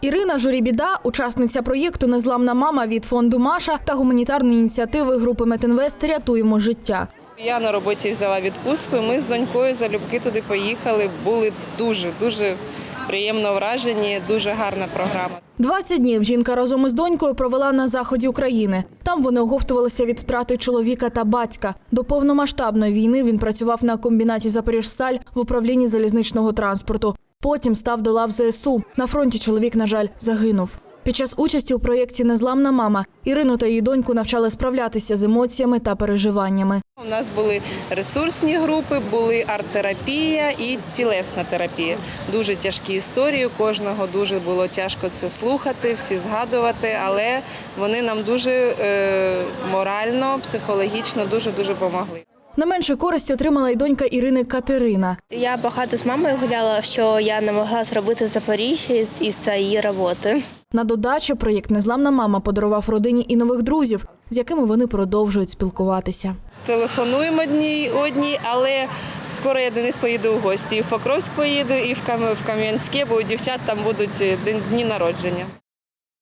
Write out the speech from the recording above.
Ірина Журібіда, учасниця проєкту Незламна мама від фонду Маша та гуманітарної ініціативи групи Метинвест Рятуємо життя. Я на роботі взяла відпустку, і ми з донькою залюбки туди поїхали. Були дуже дуже приємно вражені. Дуже гарна програма. 20 днів жінка разом із донькою провела на заході України. Там вони оговтувалися від втрати чоловіка та батька. До повномасштабної війни він працював на комбінаті Запоріжсталь в управлінні залізничного транспорту. Потім став до лав ЗСУ. На фронті чоловік, на жаль, загинув. Під час участі у проєкті Незламна мама Ірину та її доньку навчали справлятися з емоціями та переживаннями. У нас були ресурсні групи, були арт-терапія і тілесна терапія. Дуже тяжкі історії. Кожного дуже було тяжко це слухати, всі згадувати, але вони нам дуже е, морально, психологічно дуже дуже допомогли. Не менше користі отримала й донька Ірини Катерина. Я багато з мамою гуляла, що я не могла зробити в Запоріжжі із цієї роботи. На додачу проєкт Незламна мама подарував родині і нових друзів, з якими вони продовжують спілкуватися. Телефонуємо одній одній, але скоро я до них поїду в гості. І в Покровськ поїду, і в Кам'янське, бо у дівчат там будуть е, дні народження.